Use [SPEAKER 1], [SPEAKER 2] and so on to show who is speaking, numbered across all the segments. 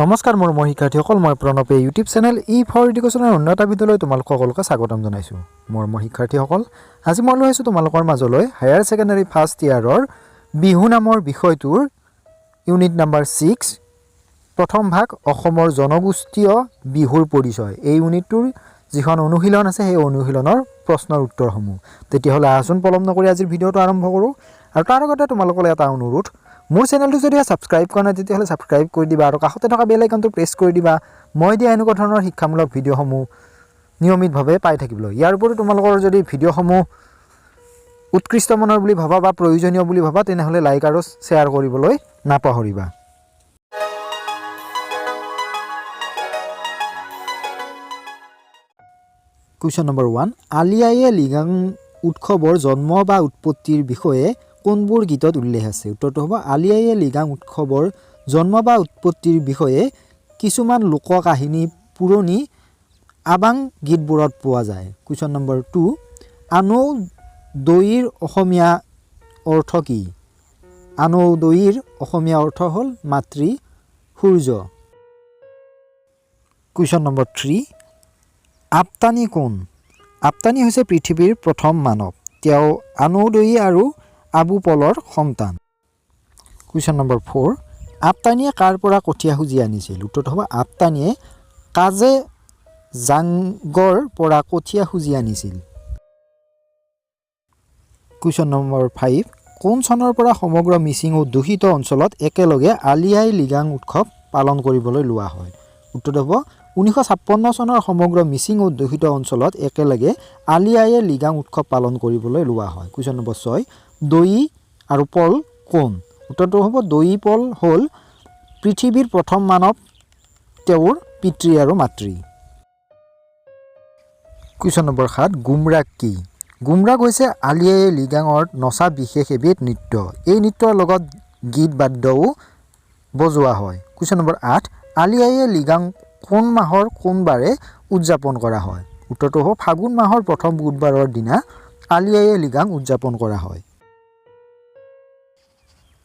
[SPEAKER 1] নমস্কাৰ মোৰ মই শিক্ষাৰ্থীসকল মই প্ৰণৱে ইউটিউব চেনেল ই ফৰ এডুকেশ্যনৰ অন্য এটা ভিডিঅ'লৈ তোমালোক সকলোকে স্বাগতম জনাইছোঁ। মোৰ মই শিক্ষাৰ্থীসকল আজি মই লৈ আহিছোঁ তোমালোকৰ মাজলৈ হায়াৰ ছেকেণ্ডেৰী ফাৰ্ষ্ট ইয়াৰৰ বিহু নামৰ বিষয়টোৰ ইউনিট নাম্বাৰ ছিক্স প্ৰথম ভাগ অসমৰ জনগোষ্ঠীয় বিহুৰ পৰিচয়। এই ইউনিটটোৰ যিখন অনুশীলন আছে সেই অনুশীলনৰ প্ৰশ্নৰ উত্তৰসমূহ। তেতিয়াহ'লে আহচোন পলম নকৰি আজিৰ ভিডিঅ'টো আৰম্ভ কৰোঁ। আৰু তাৰ আগতে তোমালোকলৈ এটা অনুৰোধ মোৰ চেনেলটো যদি ছাবস্ক্ৰাইব কৰা নাই তেতিয়াহ'লে ছাবস্ক্ৰাইব কৰি দিবা আৰু কাষতে থকা বেল আইকনটো প্ৰেছ কৰি দিবা। মই দিয়া এনেকুৱা ধৰণৰ শিক্ষামূলক ভিডিঅ'সমূহ নিয়মিতভাৱে পাই থাকিবলৈ। ইয়াৰ উপৰিও তোমালোকৰ যদি ভিডিঅ'সমূহ উৎকৃষ্ট মানৰ বুলি ভাবা বা প্ৰয়োজনীয় বুলি ভাবা তেনেহ'লে লাইক আৰু শ্বেয়াৰ কৰিবলৈ নাপাহৰিবা। Question number one Ali Aye Ligang উৎসৱৰ জন্ম বা উৎপত্তিৰ বিষয়ে কোনবোৰ গীতত উল্লেখ আছে? উত্তৰটো হ'ব আলি আয়ে লিগাং উৎসৱৰ জন্ম বা উৎপত্তিৰ বিষয়ে কিছুমান লোককাহিনী পুৰণি আবাং গীতবোৰত পোৱা যায়। কুৱেশ্যন নম্বৰ টু আনৌ দৈৰ অসমীয়া অৰ্থ কি? আনৌ দৈৰ অসমীয়া অৰ্থ হ'ল মাতৃ সূৰ্য। কুৱেশ্যন নম্বৰ থ্ৰী আপতানি কোন? আপতানি হৈছে পৃথিৱীৰ প্ৰথম মানৱ। তেওঁ আনৌদয়ী আৰু আবু পলৰ সন্তান। কুৱেশ্যন নম্বৰ ফ'ৰ আপতানিয়ে কাৰ পৰা কঠীয়া খুজি আনিছিল? উত্তৰটো হ'ব আপতানিয়ে কাজে জাংগৰ পৰা কঠীয়া খুজি আনিছিল। কুৱেশ্যন নম্বৰ ফাইভ কোন চনৰ পৰা সমগ্ৰ মিচিং অধ্যুষিত অঞ্চলত একেলগে আলি আই লিগাং উৎসৱ পালন কৰিবলৈ লোৱা হয়? উত্তৰটো হ'ব ঊনৈছশ ছাপন্ন চনৰ সমগ্ৰ মিচিং অধ্যুষিত অঞ্চলত একেলগে আলি আয়ে লিগাং উৎসৱ পালন কৰিবলৈ লোৱা হয়। কুৱেশ্যন নম্বৰ ছয় দৈ আৰু পল কোন? উত্তৰটো হ'ব দৈ পল হ'ল পৃথিৱীৰ প্ৰথম মানৱ তেওঁৰ পিতৃ আৰু মাতৃ। কুৱেশ্যন নম্বৰ সাত গুমৰাগ কি? গুমৰাগ হৈছে আলি আয়ে লিগাঙৰ নচা বিশেষ এবিধ নৃত্য। এই নৃত্যৰ লগত গীত বাদ্যও বজোৱা হয়। কুৱেশ্যন নম্বৰ আঠ আলি আয়ে লিগাং কোন মাহৰ কোনবাৰে উদযাপন কৰা হয়? উত্তৰটো হ'ব ফাগুন মাহৰ প্ৰথম বুধবাৰৰ দিনা আলি আয়ে লিগাং উদযাপন কৰা হয়।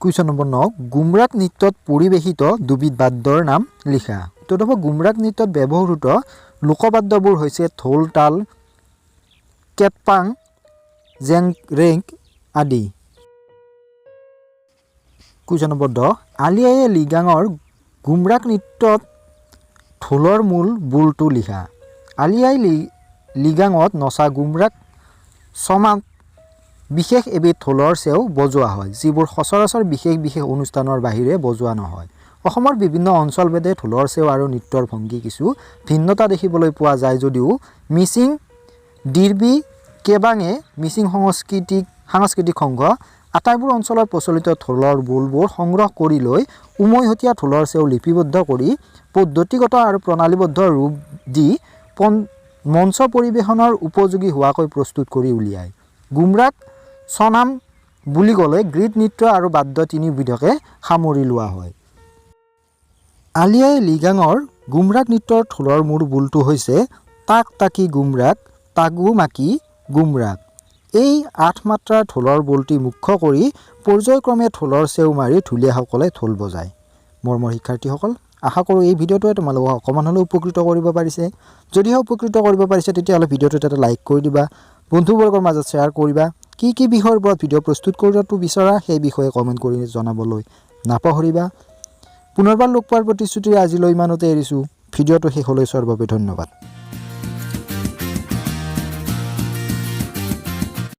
[SPEAKER 1] কুৱেশ্যন নম্বৰ ন গুমৰাগ নৃত্যত পৰিৱেশিত দুবিধ বাদ্যৰ নাম লিখা। উত্তৰটো হ'ব গুমৰাগ নৃত্যত ব্যৱহৃত লোকবাদ্যবোৰ হৈছে ঢোল, তাল, কেটপাং জেংৰেং আদি। কুৱেশ্যন নম্বৰ দহ আলি আয়ে লিগাঙৰ গুমৰাগ নৃত্যত ঢোলৰ মূল বোলটো লিখা। আলি আই লি, লিগাঙত নচা গুমৰাগ চমাক বিশেষ এবিধ ঢোলৰ চেও বজোৱা হয় যিবোৰ সচৰাচৰ বিশেষ বিশেষ অনুষ্ঠানৰ বাহিৰে বজোৱা নহয়। অসমৰ বিভিন্ন অঞ্চলভেদে ঢোলৰ চেও আৰু নৃত্যৰ ভংগী কিছু ভিন্নতা দেখিবলৈ পোৱা যায় যদিও মিচিং ডিৰবি কেবাঙে মিচিং সংস্কৃতিক সাংস্কৃতিক সংঘ আটাইবোৰ অঞ্চলত প্ৰচলিত ঢোলৰ বোলবোৰ সংগ্ৰহ কৰি লৈ উমৈহতীয়া ঢোলৰ চেও লিপিবদ্ধ কৰি পদ্ধতিগত আৰু প্ৰণালীবদ্ধ ৰূপ দি পন মঞ্চ পৰিৱেশনৰ উপযোগী হোৱাকৈ প্ৰস্তুত কৰি উলিয়ায়। গুমৰাগ চনাম বুলি ক'লে গ্ৰীড নৃত্য আৰু বাদ্য তিনিবিধকে সামৰি লোৱা হয়। আলি আই লিগাঙৰ গুমৰাগ নৃত্যৰ ঢোলৰ মূৰ বোলটো হৈছে তাক তাকি গুমৰাগ তাগু মাকি গুমৰাগ এই আঠ মাত্ৰাৰ ঢোলৰ বোলটি মুখ্য কৰি পৰ্যায়ক্ৰমে ঢোলৰ চেউ মাৰি ঢুলীয়াসকলে ঢোল বজায়। মৰমৰ শিক্ষাৰ্থীসকল আশা কৰোঁ এই ভিডিঅ'টোৱে তোমালোকক অকণমান হ'লেও উপকৃত কৰিব পাৰিছে। যদিহে উপকৃত কৰিব পাৰিছে তেতিয়াহ'লে ভিডিঅ'টোত এটা লাইক কৰি দিবা। বন্ধুবৰ্গৰ মাজত শ্বেয়াৰ কৰিবা। কি কি বিষয়ৰ ওপৰত ভিডিঅ' প্ৰস্তুত কৰাটো বিচৰা সেই বিষয়ে কমেণ্ট কৰি জনাবলৈ নাপাহৰিবা। পুনৰবাৰ লগ পোৱাৰ প্ৰতিশ্ৰুতিৰে আজিলৈ ইমানতে এৰিছোঁ। ভিডিঅ'টো শেষলৈ চোৱাৰ বাবে ধন্যবাদ।